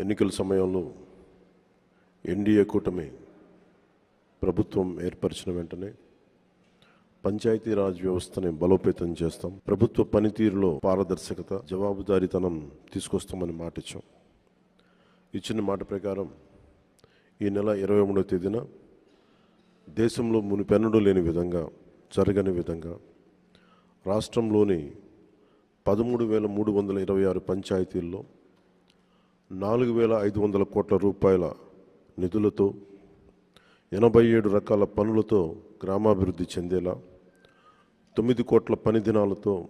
ఎన్నికల సమయంలో ఎన్డీఏ కూటమి ప్రభుత్వం ఏర్పరిచిన వెంటనే పంచాయతీరాజ్ వ్యవస్థని బలోపేతం చేస్తాం. ప్రభుత్వ పనితీరులో పారదర్శకత జవాబుదారీతనం తీసుకొస్తామని మాట ఇచ్చాం ఇచ్చిన మాట ప్రకారం ఈ నెల ఇరవై మూడవ తేదీన దేశంలో మునిపెన్నడూ లేని విధంగా జరగని విధంగా రాష్ట్రంలోని పదమూడు వేల మూడు వందల ఇరవై ఆరు పంచాయతీల్లో నాలుగు వేల ఐదు వందల కోట్ల రూపాయల నిధులతో ఎనభై ఏడు రకాల పనులతో గ్రామాభివృద్ధి చెందేలా తొమ్మిది కోట్ల పని దినాలతో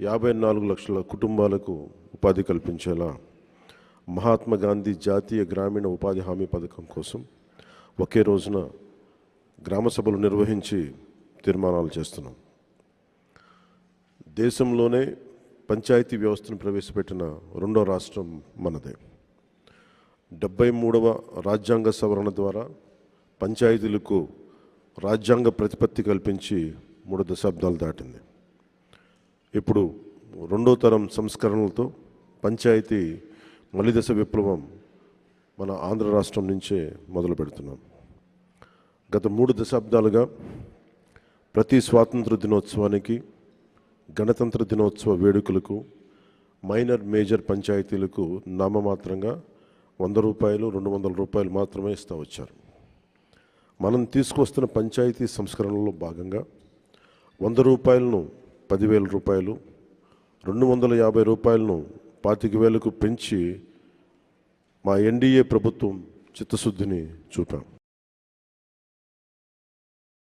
యాభై నాలుగు లక్షల కుటుంబాలకు ఉపాధి కల్పించేలా మహాత్మా గాంధీ జాతీయ గ్రామీణ ఉపాధి హామీ పథకం కోసం ఒకే రోజున గ్రామ సభలు నిర్వహించి తీర్మానాలు చేస్తున్నాం. దేశంలోనే పంచాయతీ వ్యవస్థను ప్రవేశపెట్టిన రెండో రాష్ట్రం మనదే. డెబ్బై మూడవ రాజ్యాంగ సవరణ ద్వారా పంచాయతీలకు రాజ్యాంగ ప్రతిపత్తి కల్పించి మూడు దశాబ్దాలు దాటింది. ఇప్పుడు రెండో తరం సంస్కరణలతో పంచాయతీ మలిదశ విప్లవం మన ఆంధ్ర రాష్ట్రం నుంచే మొదలు పెడుతున్నాం. గత మూడు దశాబ్దాలుగా ప్రతి స్వాతంత్ర దినోత్సవానికి గణతంత్ర దినోత్సవ వేడుకలకు మైనర్ మేజర్ పంచాయతీలకు నామమాత్రంగా వంద రూపాయలు రెండు వందల రూపాయలు మాత్రమే ఇస్తూ వచ్చారు. మనం తీసుకొస్తున్న పంచాయతీ సంస్కరణలో భాగంగా వంద రూపాయలను పదివేల రూపాయలు రెండు వందల యాభై రూపాయలను పాతిక వేలకు పెంచి మా ఎన్డీఏ ప్రభుత్వం చిత్తశుద్ధిని చూపాం.